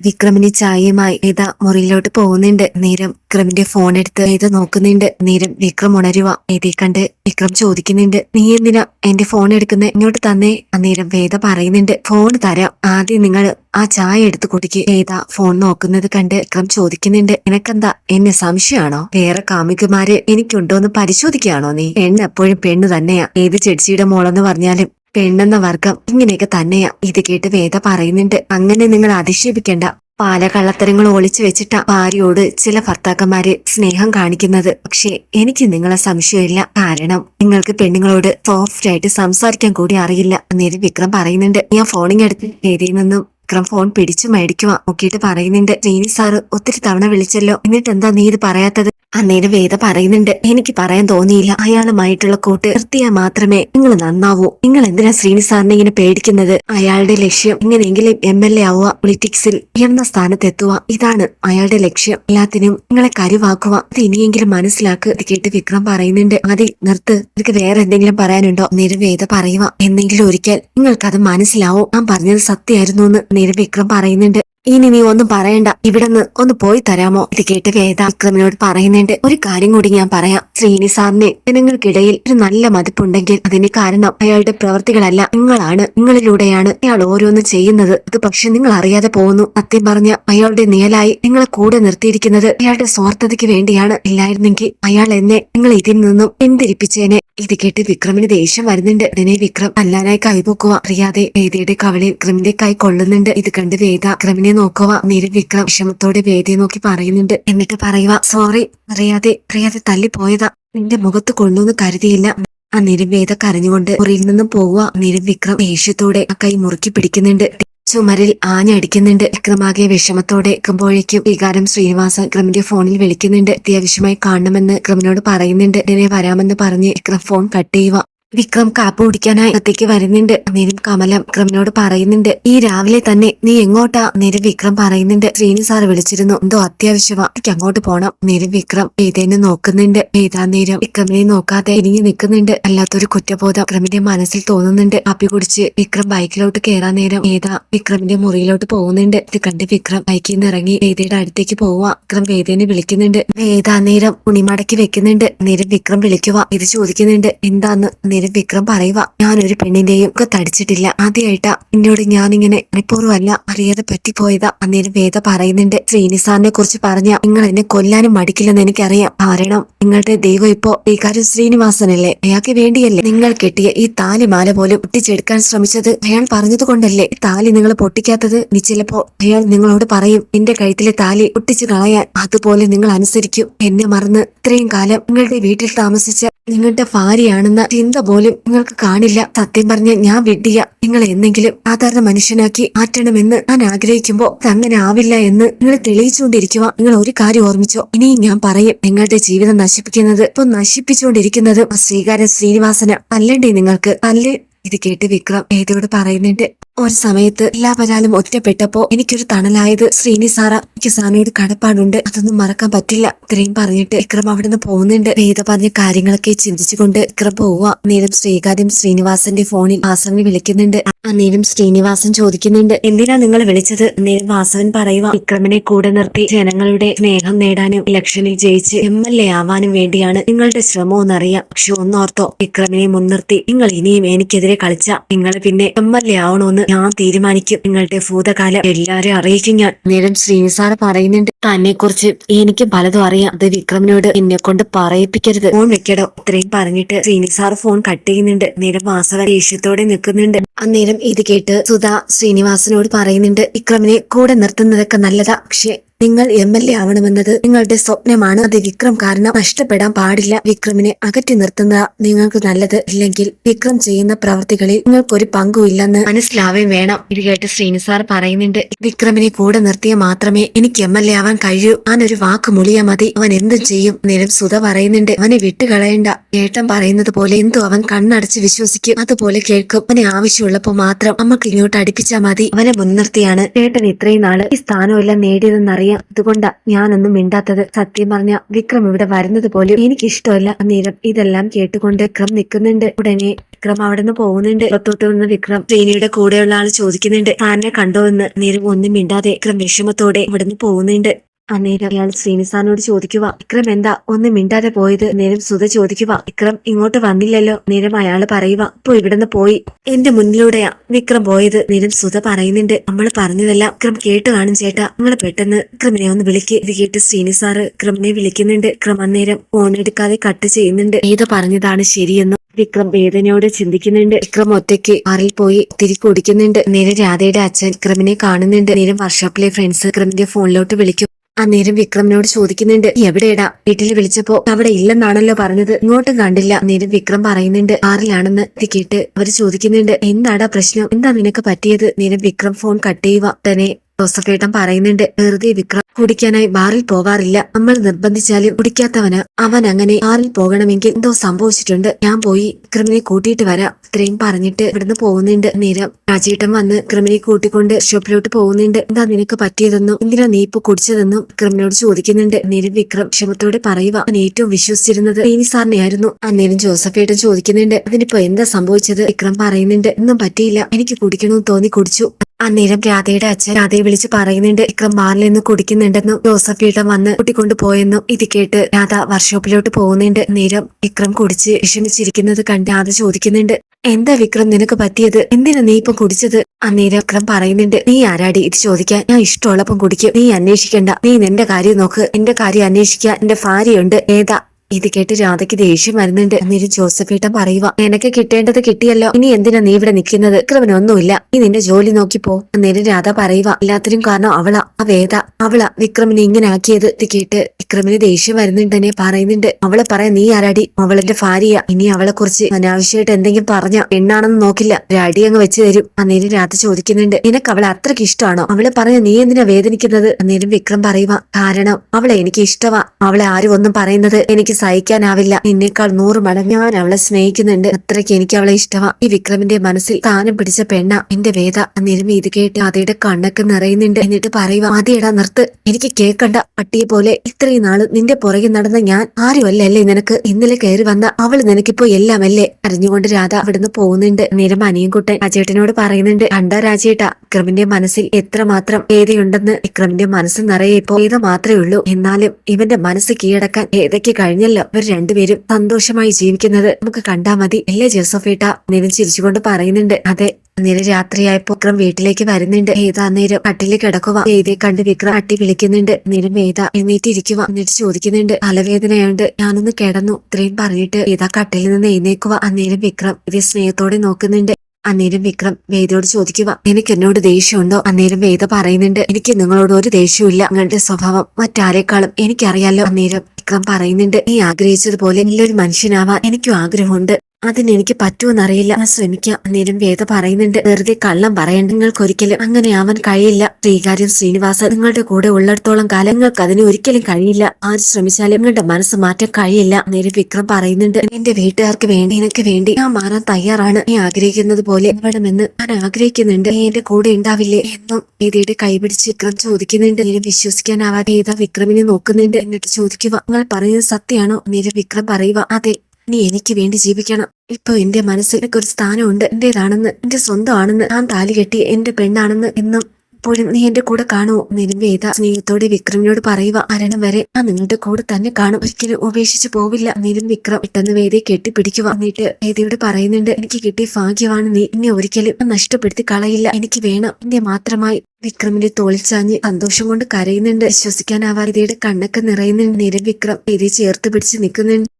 വിക്രമിന് ചായയുമായി വേദ മുറിയിലോട്ട് പോകുന്നുണ്ട്. നേരം വിക്രമിന്റെ ഫോൺ എടുത്ത് വേദ നോക്കുന്നുണ്ട്. നേരം വിക്രം ഉണരുക വേദയെ കണ്ട് വിക്രം ചോദിക്കുന്നുണ്ട്. നീ എന്തിനാ എന്റെ ഫോൺ എടുക്കുന്നത് ഇങ്ങോട്ട് തന്നേ. അന്നേരം വേദ പറയുന്നുണ്ട്. ഫോൺ തരാം. ആദ്യം നിങ്ങൾ ആ ചായ എടുത്ത് കുടിക്ക്. വേദ ഫോൺ നോക്കുന്നത് കണ്ട് വിക്രം ചോദിക്കുന്നുണ്ട്. നിനക്കെന്താ? എന്നെ സംശയമാണോ? വേറെ കാമികമാര് എനിക്കുണ്ടോന്ന് പരിശോധിക്കുകയാണോ നീ? പെണ്ണ് എപ്പോഴും പെണ്ണ് തന്നെയാ. ഏത് ചെടിച്ചിയുടെ മോളെന്ന് പറഞ്ഞാലും പെണ്ണെന്ന വർഗം ഇങ്ങനെയൊക്കെ തന്നെയാ. ഇത് കേട്ട് വേദ പറയുന്നുണ്ട്. അങ്ങനെ നിങ്ങൾ അധിക്ഷേപിക്കേണ്ട പല കള്ളത്തരങ്ങൾ ഒളിച്ചു വെച്ചിട്ട ഭാര്യയോട് ചില ഭർത്താക്കന്മാര് സ്നേഹം കാണിക്കുന്നത്. പക്ഷേ എനിക്ക് നിങ്ങളെ സംശയമില്ല. കാരണം നിങ്ങൾക്ക് പെണ്ണുങ്ങളോട് സോഫ്റ്റ് ആയിട്ട് സംസാരിക്കാൻ കൂടി അറിയില്ല. എന്നേരം വിക്രം പറയുന്നുണ്ട്. ഞാൻ ഫോണിങ് എടുത്ത് നിന്നും വിക്രം ഫോൺ പിടിച്ചു മേടിക്കുവാ. നോക്കിയിട്ട് പറയുന്നുണ്ട് ശ്രീനി സാറ് ഒത്തിരി തവണ വിളിച്ചല്ലോ. എന്നിട്ട് എന്താ നീ ഇത് പറയാത്തത്? അന്നേരം വേദ പറയുന്നുണ്ട് എനിക്ക് പറയാൻ തോന്നിയില്ല. അയാളുമായിട്ടുള്ള കൂട്ട് നിർത്തിയാൽ മാത്രമേ നിങ്ങൾ നന്നാവൂ. നിങ്ങൾ എന്തിനാ ശ്രീനി സാറിനെ ഇങ്ങനെ പേടിക്കുന്നത്? അയാളുടെ ലക്ഷ്യം എങ്ങനെയെങ്കിലും എം എൽ എ ആവുക പൊളിറ്റിക്സിൽ ഉയർന്ന സ്ഥാനത്തെത്തുക. ഇതാണ് അയാളുടെ ലക്ഷ്യം. എല്ലാത്തിനും നിങ്ങളെ കരുവാക്കുക. അത് ഇനിയെങ്കിലും മനസ്സിലാക്കുക കേട്ട് വിക്രം പറയുന്നുണ്ട്. ആദ്യം നിർത്ത്. നിനക്ക് വേറെ എന്തെങ്കിലും പറയാനുണ്ടോ? അന്നേരം വേദ പറയുക എന്നെങ്കിലും ഒരിക്കൽ നിങ്ങൾക്കത് മനസ്സിലാവും. ഞാൻ പറഞ്ഞത് സത്യമായിരുന്നു എന്ന് നിരവിക്രം പറയുന്നുണ്ട്. ഇനി നീ ഒന്നും പറയണ്ട. ഇവിടുന്ന് ഒന്ന് പോയി തരാമോ? ഇത് കേട്ട് വേദ വിക്രമിനോട് പറയുന്നുണ്ട്. ഒരു കാര്യം കൂടി ഞാൻ പറയാം. ശ്രീനി സാറിന് ജനങ്ങൾക്കിടയിൽ ഒരു നല്ല മതിപ്പുണ്ടെങ്കിൽ അതിന് കാരണം അയാളുടെ പ്രവൃത്തികളല്ല നിങ്ങളാണ് നിങ്ങളിലൂടെയാണ് അയാൾ ഓരോന്ന് ചെയ്യുന്നത്. അത് പക്ഷെ നിങ്ങൾ അറിയാതെ പോകുന്നു സത്യം പറഞ്ഞ അയാളുടെ നിയലായി നിങ്ങളെ കൂടെ നിർത്തിയിരിക്കുന്നത് അയാളുടെ സ്വാർത്ഥതയ്ക്ക് വേണ്ടിയാണ് ഇല്ലായിരുന്നെങ്കിൽ അയാൾ എന്നെ നിങ്ങൾ ഇതിൽ നിന്നും പിന്തിരിപ്പിച്ചേനെ. ഇത് കേട്ട് വിക്രമിന് ദേഷ്യം വരുന്നുണ്ട്. ഉടനെ വിക്രം അല്ലാനായി കൈപൊക്കുക അറിയാതെ വേദയുടെ കവളിൽ വിക്രമിന്റെ കൈ കൊള്ളുന്നുണ്ട്. ഇത് കണ്ട് വേദ വിക്രമിനെ നോക്കുക നേരെ വിക്രം വിഷമത്തോടെ വേദയെ നോക്കി പറയുന്നുണ്ട്. എന്നിട്ട് പറയുക സോറി അറിയാതെ അറിയാതെ തല്ലിപ്പോയതാ. നിന്റെ മുഖത്ത് കൊള്ളൂന്ന് കരുതിയില്ല. ആ നിരവേദ കരഞ്ഞുകൊണ്ട് മുറിയിൽ നിന്നും പോവുക നിരം വിക്രം ദേഷ്യത്തോടെ ആ കൈ മുറുക്കി പിടിക്കുന്നുണ്ട്. ചുമരിൽ ആഞ്ഞടിക്കുന്നുണ്ട് വിക്രമാകെ വിഷമത്തോടെ എക്കുമ്പോഴേക്കും വികാരം ശ്രീനിവാസൻ വിക്രമിന്റെ ഫോണിൽ വിളിക്കുന്നുണ്ട്. അത്യാവശ്യമായി കാണണമെന്ന് വിക്രമിനോട് പറയുന്നുണ്ട്. ഉടനെ വരാമെന്ന് പറഞ്ഞ് വിക്രം ഫോൺ കട്ട് ചെയ്യുക. വിക്രം കാപ്പ് കുടിക്കാനായി അകത്തേക്ക് വരുന്നുണ്ട്. അന്നേരം കമലം വിക്രമിനോട് പറയുന്നുണ്ട് ഈ രാവിലെ തന്നെ നീ എങ്ങോട്ടാ? നേരം വിക്രം പറയുന്നുണ്ട് ശ്രീനി സാർ വിളിച്ചിരുന്നു. എന്തോ അത്യാവശ്യമാ. എനിക്ക് അങ്ങോട്ട് പോണം. നേരം വിക്രം വേദേനെ നോക്കുന്നുണ്ട്. ഏതാ നേരം വിക്രമിനെ നോക്കാതെ ഇരിഞ്ഞു നിൽക്കുന്നുണ്ട്. അല്ലാത്തൊരു കുറ്റബോധം വിക്രമിന്റെ മനസ്സിൽ തോന്നുന്നുണ്ട്. കാപ്പി കുടിച്ച് വിക്രം ബൈക്കിലോട്ട് കയറാൻ നേരം വേദ വിക്രമിന്റെ മുറിയിലോട്ട് പോകുന്നുണ്ട്. ഇത് കണ്ട് വിക്രം ബൈക്കിൽ നിന്ന് ഇറങ്ങി വേദയുടെ അടുത്തേക്ക് പോവാ. വിക്രം വേദേനെ വിളിക്കുന്നുണ്ട്. വേദ നേരം ഉണിമടക്കി വെക്കുന്നുണ്ട്. നേരം വിക്രം വിളിക്കുക ഇത് ചോദിക്കുന്നുണ്ട് എന്താന്ന്? വിക്രം പറയുക ഞാനൊരു പെണ്ണിന്റെയും ഒക്കെ തടിച്ചിട്ടില്ല. ആദ്യമായിട്ടാ എന്നോട് ഞാനിങ്ങനെ മനഃപൂർവമല്ല അറിയാതെ പറ്റിപ്പോയതാ. അന്നേരം വേദ പറയുന്നുണ്ട് ശ്രീനിസാറിനെ കുറിച്ച് പറഞ്ഞ നിങ്ങൾ എന്നെ കൊല്ലാനും മടിക്കില്ലെന്ന് എനിക്കറിയാം. കാരണം നിങ്ങളുടെ ദൈവം ഇപ്പോ വികാരം ശ്രീനിവാസനല്ലേ? അയാൾക്ക് വേണ്ടിയല്ലേ നിങ്ങൾ കെട്ടിയ ഈ താലിമാല പോലും പൊട്ടിച്ചെടുക്കാൻ ശ്രമിച്ചത്? അയാൾ പറഞ്ഞത് കൊണ്ടല്ലേ താലി നിങ്ങൾ പൊട്ടിക്കാത്തത്? ഇനി ചിലപ്പോ അയാൾ നിങ്ങളോട് പറയും എന്റെ കഴുത്തിലെ താലി പൊട്ടിച്ചു കളയാൻ അതുപോലെ നിങ്ങൾ അനുസരിക്കും. എന്നെ മറന്ന് ഇത്രയും കാലം നിങ്ങളുടെ വീട്ടിൽ താമസിച്ച നിങ്ങളുടെ ഭാര്യയാണെന്ന ചിന്ത പോലും നിങ്ങൾക്ക് കാണില്ല. സത്യം പറഞ്ഞ് ഞാൻ വിഡ്ഢിയ. നിങ്ങൾ എന്തെങ്കിലും സാധാരണ മനുഷ്യനാക്കി മാറ്റണമെന്ന് ഞാൻ ആഗ്രഹിക്കുമ്പോ അതങ്ങനെ ആവില്ല എന്ന് നിങ്ങൾ തെളിയിച്ചുകൊണ്ടിരിക്കുക. നിങ്ങൾ ഒരു കാര്യം ഓർമ്മിച്ചോ? ഇനിയും ഞാൻ പറയും നിങ്ങളുടെ ജീവിതം നശിപ്പിക്കുന്നത്. ഇപ്പൊ നശിപ്പിച്ചുകൊണ്ടിരിക്കുന്നത് ശ്രീകാരൻ ശ്രീനിവാസന. അല്ലണ്ടേ നിങ്ങൾക്ക്? അല്ലേ? ഇത് കേട്ട് വിക്രം ഏതോട് പറയുന്നുണ്ട്? ഒരു സമയത്ത് എല്ലാ പരാലും ഒറ്റപ്പെട്ടപ്പോ എനിക്കൊരു തണലായത് ശ്രീനി സാറ. എനിക്ക് സാറിനോട് കടപ്പാടുണ്ട്. അതൊന്നും മറക്കാൻ പറ്റില്ല. ഇത്രയും പറഞ്ഞിട്ട് വിക്രം അവിടെ നിന്ന് പോകുന്നുണ്ട്. വേദ പറഞ്ഞ കാര്യങ്ങളൊക്കെ ചിന്തിച്ചുകൊണ്ട് വിക്രം പോവുക. നേരം ശ്രീകാര്യം ശ്രീനിവാസന്റെ ഫോണിൽ വാസവനെ വിളിക്കുന്നുണ്ട്. അന്നേരം ശ്രീനിവാസൻ ചോദിക്കുന്നുണ്ട് എന്തിനാ നിങ്ങൾ വിളിച്ചത്? അന്നേരം വാസവൻ പറയുക വിക്രമിനെ കൂടെ നിർത്തി ജനങ്ങളുടെ സ്നേഹം നേടാനും ഇലക്ഷനിൽ ജയിച്ച് എം എൽ എ ആവാനും വേണ്ടിയാണ് നിങ്ങളുടെ ശ്രമം എന്നറിയാം. പക്ഷെ ഒന്നോർത്തോ വിക്രമിനെ മുൻനിർത്തി. നിങ്ങൾ ഇനിയും എനിക്കെതിരെ കളിച്ച നിങ്ങൾ പിന്നെ എം എൽ എ ആവണമെന്ന് ഞാൻ തീരുമാനിക്കും. നിങ്ങളുടെ ഭൂതകാലം എല്ലാരും അറിയിക്കും ഞാൻ. നേരം ശ്രീനിസാർ പറയുന്നുണ്ട്. തന്നെ കുറിച്ച് എനിക്ക് പലതും അറിയാം. അത് വിക്രമിനോട് എന്നെ കൊണ്ട് പറയിപ്പിക്കരുത്. ഫോൺ വെക്കടോ. ഇത്രയും പറഞ്ഞിട്ട് ശ്രീനിസാർ ഫോൺ കട്ട് ചെയ്യുന്നുണ്ട്. നേരം വാസവ ദേഷ്യത്തോടെ നിൽക്കുന്നുണ്ട്. അന്നേരം ഇത് കേട്ട് സുധ ശ്രീനിവാസനോട് പറയുന്നുണ്ട് വിക്രമിനെ കൂടെ നിർത്തുന്നതൊക്കെ നല്ലതാ. പക്ഷേ നിങ്ങൾ എം എൽ എ ആവണമെന്നത് നിങ്ങളുടെ സ്വപ്നമാണ്. അത് വിക്രം കാരണം നഷ്ടപ്പെടാൻ പാടില്ല. വിക്രമിനെ അകറ്റി നിർത്തുന്ന നിങ്ങൾക്ക് നല്ലത് ഇല്ലെങ്കിൽ വിക്രം ചെയ്യുന്ന പ്രവർത്തികളിൽ നിങ്ങൾക്കൊരു പങ്കുമില്ലെന്ന് മനസ്സിലാവുകയും വേണം. ഇത് കേട്ട് ശ്രീനിസാർ പറയുന്നുണ്ട്. വിക്രമിനെ കൂടെ നിർത്തിയ മാത്രമേ എനിക്ക് എം എൽ എ ആവാൻ കഴിയൂ. ഞാനൊരു വാക്ക് മുളിയാ മതി. അവൻ എന്തും ചെയ്യും നേരം സുധ പറയുന്നുണ്ട്. അവനെ വിട്ടുകളയണ്ട. ഏട്ടൻ പറയുന്നത് പോലെ എന്തു അവൻ കണ്ണടച്ച് വിശ്വസിക്കും. അതുപോലെ കേൾക്കും. അവനെ ആവശ്യമുള്ളപ്പോ മാത്രം നമുക്ക് ഇങ്ങോട്ട് അടുപ്പിച്ചാൽ മതി. അവനെ മുൻനിർത്തിയാണ്. ഏട്ടൻ ഇത്രയും നാൾ ഈ സ്ഥാനമെല്ലാം നേടിയതെന്നറിയാം അതുകൊണ്ടാ ഞാനൊന്നും മിണ്ടാത്തത്. സത്യം പറഞ്ഞ വിക്രം ഇവിടെ വരുന്നത് പോലും എനിക്കിഷ്ടമല്ല. അന്നേരം ഇതെല്ലാം കേട്ടുകൊണ്ട് വിക്രം നിൽക്കുന്നുണ്ട്. ഉടനെ വിക്രം അവിടെ നിന്ന് പോകുന്നുണ്ട്. പുറത്തോട്ട് വന്ന് വിക്രം ശ്രീനിയുടെ കൂടെയുള്ള ആൾ ചോദിക്കുന്നുണ്ട്. താനെ കണ്ടോ എന്ന്? നേരം ഒന്നും മിണ്ടാതെ വിക്രം വിഷമത്തോടെ ഇവിടുന്ന് പോകുന്നുണ്ട്. അന്നേരം അയാൾ ശ്രീനിസാനോട് ചോദിക്കുക വിക്രം എന്താ? ഒന്ന് മിണ്ടാതെ പോയത്? നേരം സുധ ചോദിക്കുക വിക്രം ഇങ്ങോട്ട് വന്നില്ലല്ലോ? നേരം അയാൾ പറയുക ഇപ്പൊ ഇവിടുന്ന് പോയി. എന്റെ മുന്നിലൂടെയാ വിക്രം പോയത്. നേരം സുധ പറയുന്നുണ്ട് നമ്മൾ പറഞ്ഞതെല്ലാം വിക്രം കേട്ട് കാണും ചേട്ടാ. നിങ്ങൾ പെട്ടെന്ന് വിക്രമിനെ ഒന്ന് വിളിക്ക്. ഇത് കേട്ട് ശ്രീനിസാറ് വിക്രമിനെ വിളിക്കുന്നുണ്ട്. വിക്രം അന്നേരം ഫോൺ എടുക്കാതെ കട്ട് ചെയ്യുന്നുണ്ട്. ഏത് പറഞ്ഞതാണ് ശരിയെന്നും വിക്രം വേദനയോടെ ചിന്തിക്കുന്നുണ്ട്. വിക്രം ഒറ്റയ്ക്ക് കാറിൽ പോയി തിരി കുടിക്കുന്നുണ്ട്. നേരം രാധയുടെ അച്ഛൻ വിക്രമിനെ കാണുന്നുണ്ട്. നേരം വർക്ക്ഷോപ്പിലെ ഫ്രണ്ട്സ് വിക്രമിന്റെ ഫോണിലോട്ട് വിളിക്കും. അന്നേരം വിക്രമിനോട് ചോദിക്കുന്നുണ്ട് "നീ എവിടെയാടാ? വീട്ടിൽ വിളിച്ചപ്പോ അവിടെ ഇല്ലെന്നാണല്ലോ പറഞ്ഞത്. ഇങ്ങോട്ടും കണ്ടില്ല. അന്നേരം വിക്രം പറയുന്നുണ്ട് കാറിലാണെന്ന് ഇത് കേട്ട് അവർ ചോദിക്കുന്നുണ്ട് എന്താടാ പ്രശ്നം? എന്താ നിനക്ക് പറ്റിയത്? നേരം വിക്രം ഫോൺ കട്ട് ചെയ്യുക തന്നെ ജോസഫേട്ടൻ പറയുന്നുണ്ട് വെറുതെ വിക്രം കുടിക്കാനായി ബാറിൽ പോകാറില്ല നമ്മൾ നിർബന്ധിച്ചാലും കുടിക്കാത്തവന് അവൻ അങ്ങനെ ബാറിൽ പോകണമെങ്കിൽ എന്തോ സംഭവിച്ചിട്ടുണ്ട്. ഞാൻ പോയി വിക്രമിനെ കൂട്ടിയിട്ട് വരാം. ഇത്രയും പറഞ്ഞിട്ട് ഇവിടുന്ന് പോകുന്നുണ്ട്. നേരം രാജേട്ടൻ വന്ന് വിക്രമിനെ കൂട്ടിക്കൊണ്ട് ഷോപ്പിലോട്ട് പോകുന്നുണ്ട്. എന്താ നിനക്ക് പറ്റിയതെന്നും? എന്തിനാ നീ ഇപ്പൊ കുടിച്ചതെന്നും വിക്രമിനോട് ചോദിക്കുന്നുണ്ട്. നേരം വിക്രം ക്ഷമത്തോടെ പറയുക അവൻ ഏറ്റവും വിശ്വസിച്ചിരുന്നത് ഇനി സാറിനെയായിരുന്നു അന്നേരം ജോസഫേട്ടൻ ചോദിക്കുന്നുണ്ട് അതിനിപ്പോ എന്താ സംഭവിച്ചത്? വിക്രം പറയുന്നുണ്ട് ഒന്നും പറ്റിയില്ല. എനിക്ക് കുടിക്കണമെന്ന് തോന്നി കുടിച്ചു. അന്നേരം രാധയുടെ അച്ഛൻ രാധയെ വിളിച്ച് പറയുന്നുണ്ട് വിക്രം ബാറിൽ നിന്ന് കുടിക്കുന്നുണ്ടെന്നും ജോസഫീട്ടൻ വന്ന് കുട്ടിക്കൊണ്ട് പോയെന്നും ഇത് കേട്ട് രാധ വർക്ക്ഷോപ്പിലോട്ട് പോകുന്നുണ്ട്. നേരം വിക്രം കുടിച്ച് വിഷമിച്ചിരിക്കുന്നത് കണ്ട് രാധ ചോദിക്കുന്നുണ്ട് എന്താ വിക്രം നിനക്ക് പറ്റിയത്? എന്തിനാ നീ ഇപ്പം കുടിച്ചത്? അന്നേരം വിക്രം പറയുന്നുണ്ട് നീ ആരാടി? ഇത് ചോദിക്കാൻ ഞാൻ ഇഷ്ടമുള്ളപ്പം കുടിക്കും. നീ അന്വേഷിക്കണ്ട. നീ നിന്റെ കാര്യം നോക്ക്. എന്റെ കാര്യം അന്വേഷിക്കാൻ എന്റെ ഭാര്യയുണ്ട്. ഏതാ ഇത് കേട്ട് രാധയ്ക്ക് ദേഷ്യം വരുന്നുണ്ട്. എന്നിട്ട് ജോസഫേട്ട പറയുക നിനക്ക് കിട്ടേണ്ടത് കിട്ടിയല്ലോ. ഇനി എന്തിനാ നീ ഇവിടെ നിൽക്കുന്നത്? വിക്രമനൊന്നുമില്ല. നീ നിന്റെ ജോലി നോക്കിപ്പോ. എന്നിട്ട് രാധ പറയുക എല്ലാത്തിനും കാരണം അവളാ. ആ വേദ അവളാ. വിക്രമിനെ ഇങ്ങനെ ആക്കിയത്. ഇത് കേട്ട് വിക്രമിന് ദേഷ്യം വരുന്നുണ്ട് എന്നെ പറയുന്നുണ്ട്. അവളെ പറയാൻ നീ ആരാടി? അവളെന്റെ ഭാര്യയാ. ഇനി അവളെ കുറിച്ച് അനാവശ്യമായിട്ട് എന്തെങ്കിലും പറഞ്ഞ പെണ്ണാണെന്ന് നോക്കില്ല. ഒരടി അങ്ങ് വെച്ച് തരും. അന്നേരം രാധ ചോദിക്കുന്നുണ്ട് നിനക്ക് അവളെ അത്രയ്ക്ക് ഇഷ്ടമാണോ? അവളെ പറഞ്ഞ നീ എന്തിനാ വേദനിക്കുന്നത്? അന്നേരം വിക്രം പറയുക കാരണം അവളെ എനിക്ക് ഇഷ്ടമാ അവളെ ആരും ഒന്നും പറയുന്നത് എനിക്ക് സഹിക്കാനാവില്ല. നിന്നേക്കാൾ നൂറ് മടങ്ങ് ഞാൻ അവളെ സ്നേഹിക്കുന്നുണ്ട്. അത്രയ്ക്ക് എനിക്ക് അവളെ ഇഷ്ടമാ ഈ വിക്രമിന്റെ മനസ്സിൽ താനം പിടിച്ച പെണ്ണ. എന്റെ വേദ. നിരുമി ഇത് കേട്ട് അതയുടെ കണ്ണൊക്കെ നിറയുന്നുണ്ട്. എന്നിട്ട് പറയുക ആദ്യടാ നിർത്ത്. എനിക്ക് കേക്കണ്ട. പട്ടിയെ പോലെ ഇത്രയും നാൾ നിന്റെ പുറകെ നടന്ന ഞാൻ ആരുമല്ല അല്ലേ നിനക്ക്? ഇന്നലെ കയറി വന്ന അവൾ നിനക്കിപ്പോ എല്ലാമല്ലേ? അറിഞ്ഞുകൊണ്ട് രാധ അവിടുന്ന് പോകുന്നുണ്ട്. നേരം അനിയൻകുട്ടൻ രാജേട്ടനോട് പറയുന്നുണ്ട് കണ്ട രാജേട്ട വിക്രമിന്റെ മനസ്സിൽ എത്രമാത്രം ഏതയുണ്ടെന്ന് വിക്രമിന്റെ മനസ്സ് നിറയെ ഇപ്പോ ഏത മാത്രമേ ഉള്ളൂ. എന്നാലും ഇവന്റെ മനസ്സ് കീഴടക്കാൻ ഏതൊക്കെ കഴിഞ്ഞല്ലോ? ഇവർ രണ്ടുപേരും സന്തോഷമായി ജീവിക്കുന്നത് നമുക്ക് കണ്ടാ മതി. അല്ലേ ജോസഫേട്ട? നിവിൻ ചിരിച്ചുകൊണ്ട് പറയുന്നുണ്ട്. അതെ അന്നേരം രാത്രിയായപ്പോ വിക്രം വീട്ടിലേക്ക് വരുന്നുണ്ട്. ഏത അന്നേരം കട്ടിലിൽ കിടക്കുക ഏതെ കണ്ട് വിക്രം അട്ടി വിളിക്കുന്നുണ്ട്. അന്നേരം ഏത എഴുന്നേറ്റിരിക്കുക എന്നിട്ട് ചോദിക്കുന്നുണ്ട്. തലവേദനയുണ്ട്. ഞാനൊന്ന് കിടന്നു. ഇത്രയും പറഞ്ഞിട്ട് ഏതാ കട്ടിലിൽ നിന്ന് എഴുന്നേക്കുക അന്നേരം വിക്രം ഇതേ സ്നേഹത്തോടെ നോക്കുന്നുണ്ട്. അന്നേരം വിക്രം വേദയോട് ചോദിക്കുക എനിക്ക് എന്നോട് ദേഷ്യമുണ്ടോ? അന്നേരം വേദ പറയുന്നുണ്ട് എനിക്ക് നിങ്ങളോട് ഒരു ദേഷ്യമില്ല നിങ്ങളുടെ സ്വഭാവം മറ്റാരെക്കാളും എനിക്കറിയാലോ? അന്നേരം വിക്രം പറയുന്നുണ്ട് നീ ആഗ്രഹിച്ചതുപോലെ നല്ലൊരു മനുഷ്യനാവാൻ എനിക്കും ആഗ്രഹമുണ്ട്. അതിന് എനിക്ക് പറ്റുമെന്നറിയില്ല. ഞാൻ ശ്രമിക്കാം. അന്നേരം വേദ പറയുന്നുണ്ട് വെറുതെ കള്ളം പറയണ്ട. നിങ്ങൾക്കൊരിക്കലും അങ്ങനെ ആവാൻ കഴിയില്ല. ശ്രീകാര്യം ശ്രീനിവാസ നിങ്ങളുടെ കൂടെ ഉള്ളിടത്തോളം കാലം നിങ്ങൾക്ക് അതിന് ഒരിക്കലും കഴിയില്ല. ആര് ശ്രമിച്ചാലും നിങ്ങളുടെ മനസ്സ് മാറ്റാൻ കഴിയില്ല. അന്നേരം വിക്രം പറയുന്നുണ്ട് എന്റെ വീട്ടുകാർക്ക് വേണ്ടി എനിക്ക് വേണ്ടി ഞാൻ മാറാൻ തയ്യാറാണ്. നീ ആഗ്രഹിക്കുന്നത് പോലെ വേണമെന്ന് ഞാൻ ആഗ്രഹിക്കുന്നുണ്ട്. നീ എന്റെ കൂടെ ഉണ്ടാവില്ലേ? എന്നും വേദിയുടെ കൈപിടിച്ച് വിക്രം ചോദിക്കുന്നുണ്ട്. നീ വിശ്വസിക്കാനാവാതെ ഏതാ വിക്രമിനെ നോക്കുന്നുണ്ട്. എന്നിട്ട് ചോദിക്കുക നിങ്ങൾ പറയുന്നത് സത്യമാണോ? നീര വിക്രം പറയുക അതെ നീ എനിക്ക് വേണ്ടി ജീവിക്കണം. ഇപ്പൊ എന്റെ മനസ്സിൽ ഒരു സ്ഥാനമുണ്ട്. എന്റേതാണെന്ന് എന്റെ സ്വന്തമാണെന്ന് ഞാൻ താലി കെട്ടി എന്റെ പെണ്ണാണെന്ന് എന്നും ഇപ്പോഴും നീ എന്റെ കൂടെ കാണുമോ? നിരുവേദ സ്നേഹത്തോടെ വിക്രമിനോട് പറയുക മരണം വരെ ഞാൻ നിങ്ങളുടെ കൂടെ തന്നെ കാണും. ഒരിക്കലും ഉപേക്ഷിച്ചു പോവില്ല. നിരും വിക്രം പെട്ടെന്ന് വേദയെ കെട്ടിപ്പിടിക്കുക എന്നിട്ട് വേദയോട് പറയുന്നുണ്ട് എനിക്ക് കിട്ടിയ ഭാഗ്യമാണ് നീ. എന്നെ ഒരിക്കലും നഷ്ടപ്പെടുത്തി കളയില്ല. എനിക്ക് വേണം. എന്റെ മാത്രമായി. വിക്രമിന്റെ തോളിൽ ചാഞ്ഞ് സന്തോഷം കൊണ്ട് കരയുന്നുണ്ട്. വിശ്വസിക്കാനാവാതെ കണ്ണൊക്കെ നിറയുന്നുണ്ട്. നിരം വിക്രം വേദയെ ചേർത്ത് പിടിച്ച് നിൽക്കുന്നുണ്ട്.